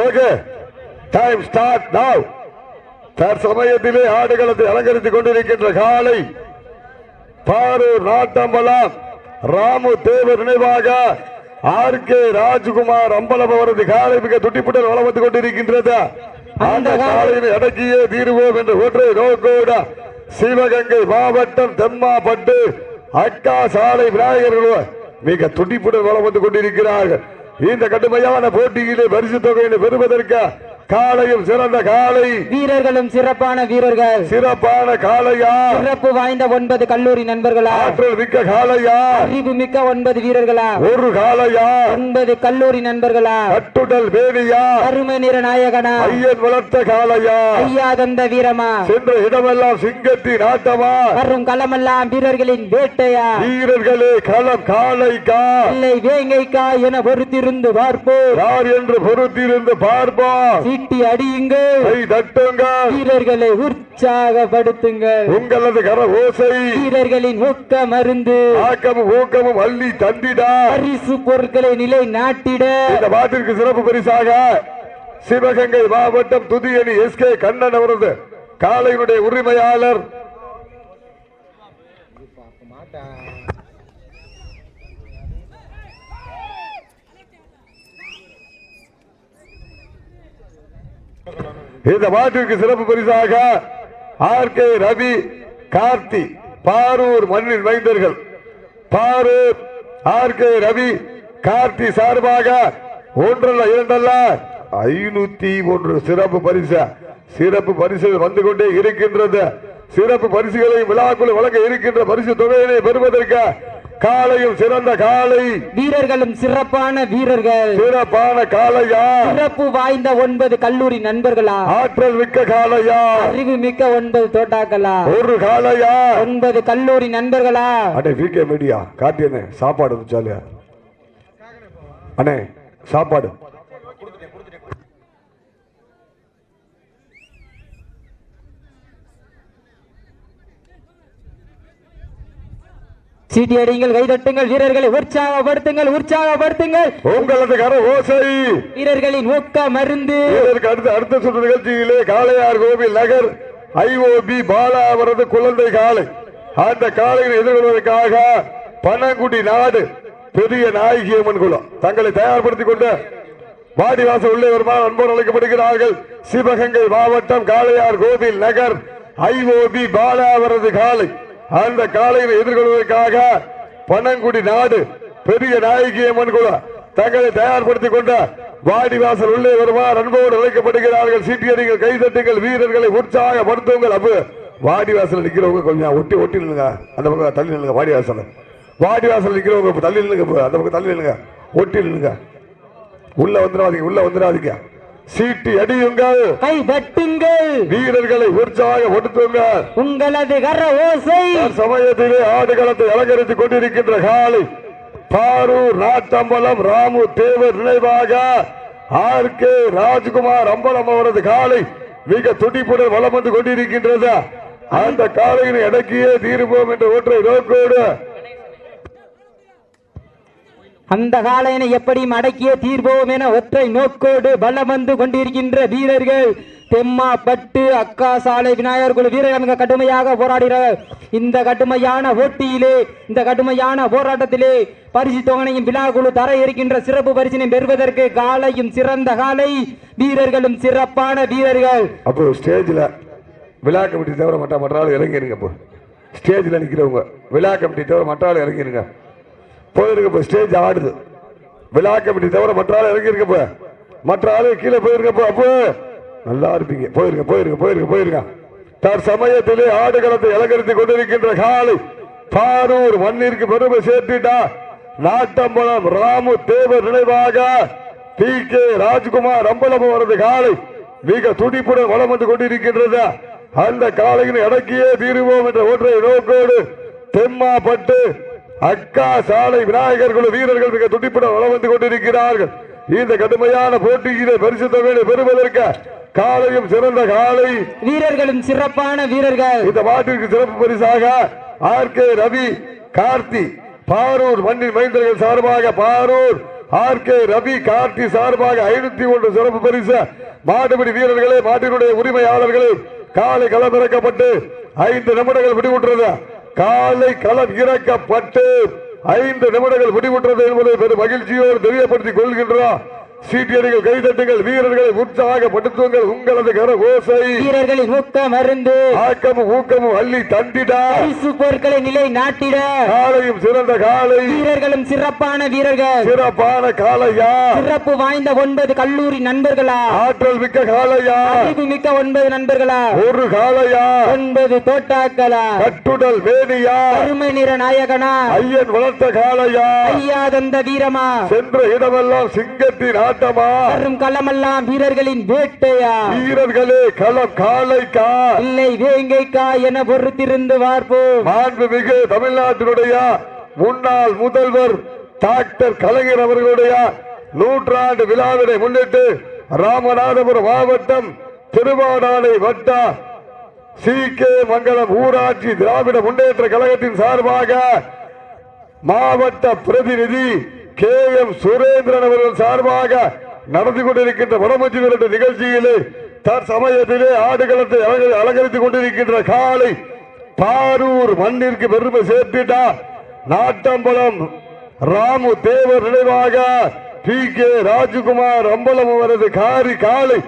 Okay time start now தற்சமயத்திலே ஆடுகளத்தை அலங்கரித்துக் கொண்டிருக்கின்ற காலை பாரூர் நாட்டம்பலம் ராமு தேவர் நினைவாக ஆர் கே ராஜ்குமார் அம்பலம் அவரது காலை மிக துட்டிப்புடன் வளம் வந்து கொண்டிருக்கின்றது அந்த காலையில் அடக்கியே தீருவோம் என்ற ஒற்றை நோக்கோட சிவகங்கை மாவட்டம் தெம்மாப்பட்டு அக்கா சாலை விநாயகர்கள் மிக துடிப்புடன் வளம் வந்து கொண்டிருக்கிறார்கள் இந்த கடுமையான போட்டியிலே பரிசு தொகையினை பெறுவதற்கு காலையும் சிறந்த காலை வீரர்களும் சிறப்பான வீரர்கள். சிறப்பான காளையா. சிறப்பு வாய்ந்த ஒன்பது கல்லூரி நண்பர்களா. ஆற்றல் மிக்க காளையா. அறிவு மிக்க ஒன்பது வீரர்களா. ஒரு காளையா. ஒன்பது கல்லூரி நண்பர்களா. கட்டுடல் வேணியா. அருமை நிற நாயகனா. ஐயன் வளர்த்த காளையா. ஐயா தந்த வீரமா. சென்ற இடமெல்லாம் சிங்கத்தின் ஆட்டமா. வரும் களமெல்லாம் வீரர்களின் வேட்டையா. வீரர்களே களம் காளைக்கா. இல்லை வேங்கைக்கா என பொறுத்திருந்து பார்ப்போம். யார் என்று பொறுத்திருந்து பார்ப்போம். சீட்டி அடியுங்கள். வீரர்களை உற்சாகப்படுத்துங்கள். உங்களது கர ஓசை. வீரர்களின் ஊக்க மருந்து ஆக்கமும் ஊக்கமும் அள்ளி தந்திடா. பரிசு பொருட்களை நிலை நாட்டிட. இந்த பாட்டிற்கு சிறப்பு பரிசாக சிவகங்கை மாவட்டம் துதியணி எஸ் கே கண்ணன் அவரது காளையினுடைய உரிமையாளர். இந்த பாட்டிற்கு சிறப்பு பரிசாக ஆர் கே ரவி கார்த்தி பாரூர் மண்ணின் மைந்தர்கள். பாரூர் ஆர் கே ரவி கார்த்தி சார்பாக ஒன்றல்ல இரண்டல்ல ஐநூத்தி ஒன்று சிறப்பு பரிசு. சிறப்பு பரிசுகள் வந்து கொண்டே இருக்கின்றது. சிறப்பு பரிசுகளை விழாக்குள் வழங்க இருக்கின்ற பரிசு தொகையினை பெறுவதற்கு காலையும் சிறந்த காலை வீரர்களும் சிறப்பான வீரர்கள். சிறப்பான காளையா? சிறப்பு வாய்ந்த ஒன்பது கல்லூரி நண்பர்களா? ஆற்றல் மிக்க காளையா? அறிவு மிக்க ஒன்பது தோட்டாக்களா? ஒரு காளையா? ஒன்பது கல்லூரி நண்பர்களா? அண்ணே விகே மீடியா. காட்டியண்ணே சாப்பாடு ஜாலியா அண்ணே சாப்பாடு. சீட்டி அடியுங்கள் கைதட்டுங்கள் வீரர்களை உற்சாகப்படுத்துங்கள் உற்சாகப்படுத்துங்கள். உங்களது கர ஓசை. வீரர்களின் ஊக்க மருந்து. இதற்கு அடுத்த அடுத்த சுற்று நிகழ்ச்சியிலே காளையார் கோவில் நகர் ஐஓபி பாலா அவரது குழந்தை காளை. அந்த காளையை எதிர்கொள்வதற்காக பனங்குடி நாடு பெரிய நாயகியம்மன் குலம். தங்களை தயார்படுத்திக் கொண்டு வாடிவாசல் உள்ளே வருமாறு அன்போடு அழைக்கப்படுகிறார்கள். சிவகங்கை மாவட்டம் காளையார் கோவில் நகர் ஐஓபி பாலா அவரது காளை. அந்த காலையில் எதிர்கொள்வதற்காக பனங்குடி நாடு பெரிய நாயகி அம்மன் குழு தங்களை தயார்படுத்திக் கொண்ட வாடிவாசல் உள்ளே வருமாறு அன்போடு அழைக்கப்படுகிறார்கள். சீட்டியடிகள் கைதட்டுங்கள் வீரர்களை உற்சாகப்படுத்துங்கள். அப்ப வாடிவாசல் நிற்கிறவங்க கொஞ்சம் ஒட்டி ஒட்டி நில்லுங்க. அந்த பக்கம் தள்ளி நில்லுங்க வாடிவாசல். வாடிவாசல் நிற்கிறவங்க இப்போ தள்ளி நில்லுங்க அந்த பக்கம் தள்ளி நில்லுங்க. ஒட்டி நில்லுங்க. உள்ள வந்துடாதீங்க உள்ள வந்துடாதீங்க. சீட்டி அடியுங்கள். கை தட்டுங்கள் வீரர்களை உற்சாகப்படுத்துங்கள் உங்களது கர ஓசை. சமயத்திலே ஆடுகளத்தை அலங்கரித்துக் கொண்டிருக்கின்ற காலை பாரூர் நாட்டம்பலம் ராமு தேவர் நினைவாக ஆர் கே ராஜ்குமார் அம்பலம் அவரது காலை மிக துடிப்புடன் வலம் வந்து கொண்டிருக்கின்றது. அந்த காலையினை அடக்கியே தீருவோம் என்ற ஒற்றை நோக்கோடு அந்த காலையினை எப்படி மடக்கிய தீர்வோம் என ஒற்றை நோக்கோடு பலம் வந்து கொண்டிருக்கின்ற வீரர்கள் தெம்மா பட்டு அக்கா சாலை விநாயகர் குழு வீரர்கள் மிக கடுமையாக போராடுகிறார் இந்த கடுமையான போட்டியிலே இந்த கடுமையான போராட்டத்திலே பரிசு தொகனையும் விழா குழு தர இருக்கின்ற சிறப்பு பரிசினை பெறுவதற்கு காலையும் சிறந்த காலை வீரர்களும் சிறப்பான வீரர்கள். அப்போ ஸ்டேஜில் விழா கமிட்டி தவிர மற்ற மற்ற ஆள் இறங்கிருங்க அப்போ. ஸ்டேஜில் நிற்கிறவங்க விழா கமிட்டி தவிர மற்ற ஆள் இறங்கிருங்க. போயிருங்க இப்போ ஸ்டேஜ் ஆடுது. விழா கமிட்டி தவிர மற்ற ஆள் இறங்கிருங்க மற்ற ஆளு கீழே போயிருங்க அப்போ நல்லா இருப்பீங்க. போயிருக்க போயிருக்க போயிருக்க போயிருங்க. தற்சமயத்திலே ஆடுகளத்தை அலங்கரித்துக் கொண்டிருக்கின்ற காலை பாரூர் மண்ணிற்கு பெருமை சேர்த்துட்டா. நாட்டம்பலம் ராமு தேவர் நினைவாக பி கே ராஜ்குமார் அம்பலம் அவரது காலை மிக துடிப்புடன் வளம் வந்து கொண்டிருக்கின்றது. அந்த காலையின் அடக்கியே தீருவோம் என்ற ஒற்றை நோக்கோடு தெம்மாப்பட்டு அக்கா சாலை விநாயகர் குழு வீரர்கள் மிக துடிப்புடன் வளம் வந்து கொண்டிருக்கிறார்கள். இந்த கடுமையான போட்டியிலே பரிசு தொகையை பெறுவதற்கு காலையும் சிறந்த காலை. வீரர்களும் சிறப்பான வீரர்கள். இந்த மாட்டிற்கு சிறப்பு பரிசாக ஆர் கே ரவி கார்த்தி பாரூர் மண்ணின் மைந்தர்கள் சார்பாக பாரூர் ஆர் கே ரவி கார்த்தி சார்பாக ஐநூத்தி ஒன்று சிறப்பு பரிசு. மாடுபிடி வீரர்களே மாட்டினுடைய உரிமையாளர்களே காலை களம் இறக்கப்பட்டு ஐந்து நிமிடங்கள் விடுவிட்டது காலை களம் இறக்கப்பட்டு ஐந்து நிமிடங்கள் முடிவுற்றது என்பதை பெரும் மகிழ்ச்சியோடு தெரியப்படுத்திக் கொள்கின்றோம். சீட்டியடிகள் கைதட்டுங்கள் வீரர்களை உற்சாகப்படுத்துங்கள். உங்களது கர ஓசை வீரர்களின் ஊக்க மருந்து. ஆக்கமும் ஊக்கமும் அள்ளி பரிசு பொருட்களை நிலை நாட்டிட. காலையும் சிறந்த காலை. வீரர்களும் சிறப்பான வீரர்கள். சிறப்பான காலையா சிறப்பு வாய்ந்த ஒன்பது கல்லூரி நண்பர்களா. ஆற்றல் மிக்க காலையா அறிவு மிக்க ஒன்பது நண்பர்களா. ஒரு காலையா ஒன்பது தோட்டாக்களா. கட்டுடல் வேணியா. கருமை நிற நாயகனா. ஐயன் வளர்த்த காலையா ஐயா தந்த வீரமா. சென்ற இடமெல்லாம் சிங்கத்தின் ஆட்டமா? வரும் களமெல்லாம் வீரர்களின் வேட்டையா? வீரர்களே களம் காலைக்கா? இல்லை வேங்கைக்கா என பொறுத்திருந்து பார்ப்போம் மாண்புமிகு தமிழ்நாட்டினுடைய முன்னாள் முதல்வர் டாக்டர் கலைஞர் அவர்களுடைய நூற்றாண்டு விழாவினை முன்னிட்டு ராமநாதபுரம் மாவட்டம் திருவாடானை வட்ட சி. கே. மங்கலம் ஊராட்சி திராவிட முன்னேற்ற கழகத்தின் சார்பாக மாவட்ட பிரதிநிதி கே எம் சுரேந்திரன் அவர்கள் சார்பாக நடந்து கொண்டிருக்கின்ற வடமஞ்சி விரட்டு நிகழ்ச்சியிலே தற்சமயத்திலே ஆடுகளத்தை அலங்கரித்துக் கொண்டிருக்கின்ற காலை பாரூர் மண்ணிற்கு பெருமை சேர்த்திட்டா. நாட்டம்பலம் ராமு தேவர் நினைவாக பி கே ராஜகுமார் அம்பலம் அவரது காரி காலை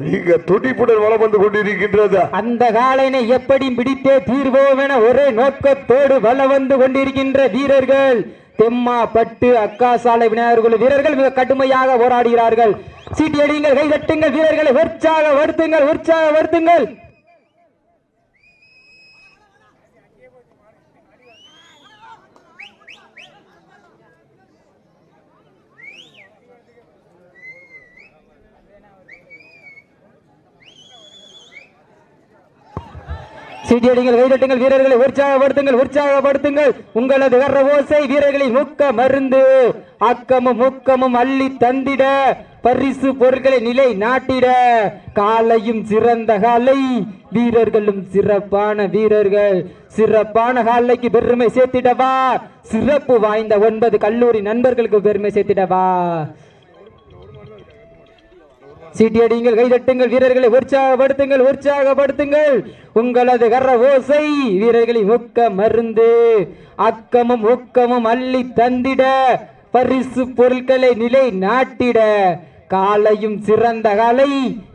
நீங்க துடிப்புடன் வளம் வந்து கொண்டிருக்கின்றது. அந்த காலைனை எப்படி பிடித்தே தீர்வோம் என ஒரே நோக்கத்தோடு வளம் வந்து கொண்டிருக்கின்ற வீரர்கள் தெம்மா பட்டு அக்கா சாலை விநாயகர் வீரர்கள் மிக கடுமையாக போராடுகிறார்கள். சீட்டி அடியுங்கள் கைதட்டுங்கள் வீரர்களை உற்சாக வருத்துங்கள் உற்சாக வருத்துங்கள். சீட்டியடிங்கள் வெயிலட்டுங்கள் வீரர்களை உற்சாகப்படுத்துங்கள் உற்சாகப்படுத்துங்கள். உங்களது வர்ற ஓசை வீரர்களின் முக்க மருந்து. அக்கமும் முக்கமும் அள்ளி தந்திட. பரிசு பொருட்களை நிலை நாட்டிட. காலையும் சிறந்த காலை. வீரர்களும் சிறப்பான வீரர்கள். சிறப்பான காலைக்கு பெருமை சேர்த்திடவா? சிறப்பு வாய்ந்த ஒன்பது கல்லூரி நண்பர்களுக்கு பெருமை சேர்த்திடவா? சீட்டியடிங்கள் கைதட்டுங்கள் வீரர்களை உற்சாகப்படுத்துங்கள் உற்சாகப்படுத்துங்கள். உங்களது கர்ற ஓசை வீரர்களின் ஊக்க மருந்து அக்கமும் ஊக்கமும் அள்ளி தந்திட பரிசு பொருட்களை நிலை நாட்டிட. காலையும் சிறந்த காலை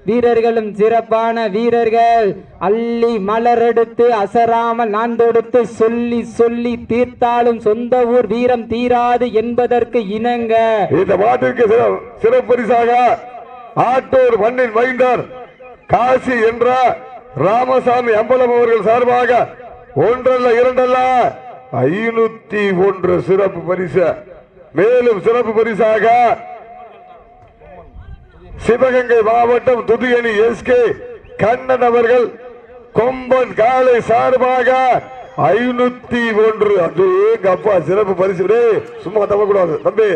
வீரர்களும் சிறப்பான வீரர்கள். அள்ளி மலரெடுத்து அசராமல் நான் தொடுத்து சொல்லி சொல்லி தீர்த்தாலும் சொந்த ஊர் வீரம் தீராது என்பதற்கு இணங்க. இந்த மாட்டிற்கு சிறப்பு பரிசாக ஆட்டூர் மண்ணின் மைந்தர் காசி என்ற ராமசாமி அம்பலம் அவர்கள் சார்பாக ஒன்றல்ல இரண்டல்ல ஐநூத்தி ஒன்று சிறப்பு பரிசு. மேலும் சிறப்பு பரிசாக சிவகங்கை மாவட்டம் துதியணி எஸ்கே கண்ணன் அவர்கள் கொம்பன் காலை சார்பாக ஐநூத்தி ஒன்று. அது எங்க அப்பா சிறப்பு பரிசு. சும்மா தவக்கூடாது தம்பி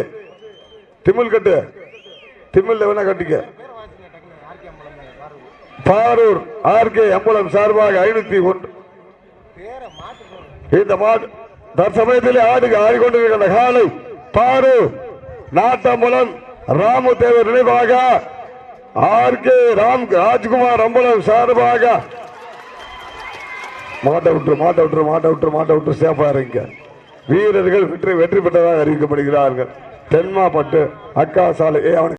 திமிழ் கட்டு திமிழ் வேணா கட்டிக்க. பாரூர் ஆர்கே அம்பலம் சார்பாக ஐநூத்தி ஒன்று. இந்த மாடு தற்சமயத்திலே ஆடுக்கு ஆடிக்கொண்டிருக்கிற காலை பாரூர் நாட்டம்பலம் ராமதேவர் நினைவாக ஆர்கே ராம் ராஜ்குமார் அம்பலம் சார்பாக. மாட்டை விட்டு மாட்டை விட்டு மாட்டை விட்டு மாட்டை விட்டு சேஃபா இருங்க. வீரர்கள் வெற்றி வெற்றி பெற்றதாக அறிவிக்கப்படுகிறார்கள். தென்மாப்பட்டு அக்கா சாலை ஏ அவனுக்கு